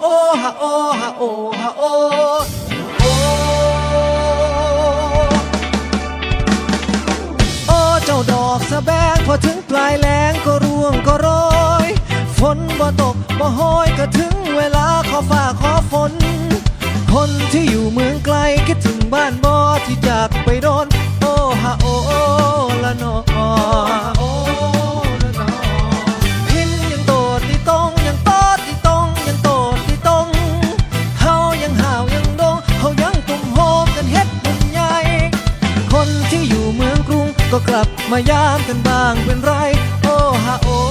โอฮะโอฮะโอฮะโอโอโอเจ้าดอกสะแบงพอถึงปลายแหลงก็ร่วงก็โรยฝนบ่ตกบ่ห้อยก็ถึงเวลาขอฝ่าขอฝน คนที่อยู่เมืองไกลคิดถึงบ้านบ่ที่จากไปโดน ก็กลับมายามกันบ้างเป็นไร โอ้ฮาโอ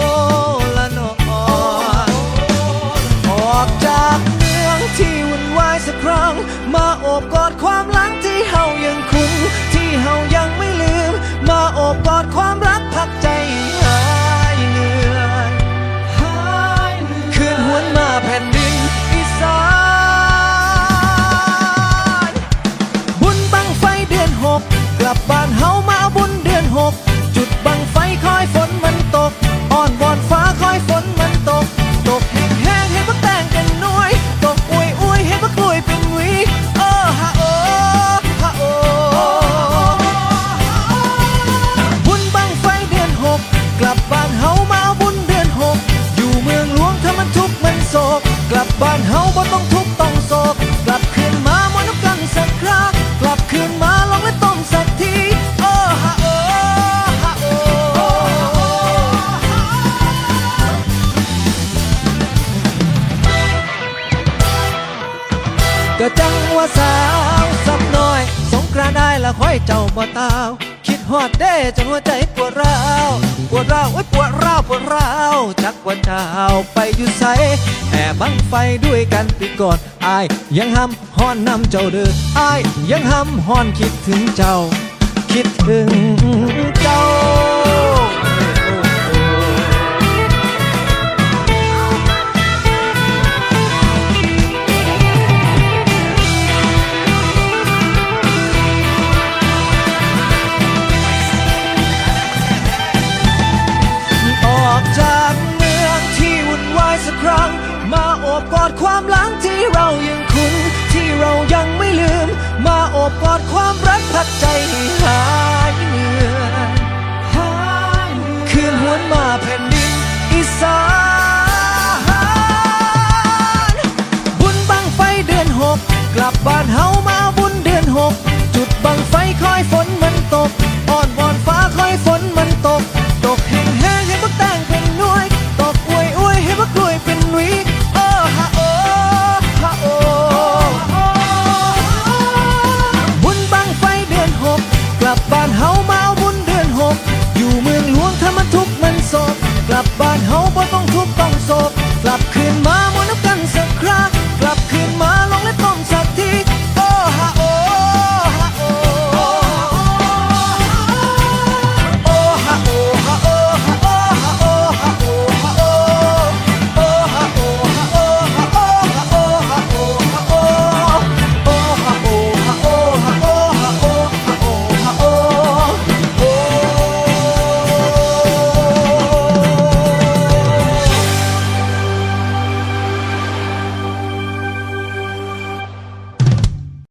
บ้านเฮาบ่ต้องทุกต้องโศกกลับคืนมามานำกันสักครั้งกลับคืนมาลองและต้มสักทีโอ้ฮะโอ้ฮะโอ้ก็จังว่าสาวสับน้อย สงกรานได้ละค่อยเจ้าบ่ตาว คิดฮอดเด้จนหัวใจปวดร้าว ปวดร้าวโอ้ยปวดร้าวปวดร้าว จักว่าเจ้าไปอยู่ไสแห่บังไฟด้วยกันปีก่อนอายยังห้ำห้อนนำเจ้าเด้ออายยังห้ำห้อนคิดถึงเจ้า คิดถึงเจ้า ความหลังที่เรายังคุ้นที่เรายังไม่ลืม มาโอบกอดความรักพักใจให้หายเหนื่อยคืนหวนมาแผ่นดินอีสานบุญบังไฟเดือนหกกลับบ้าน เ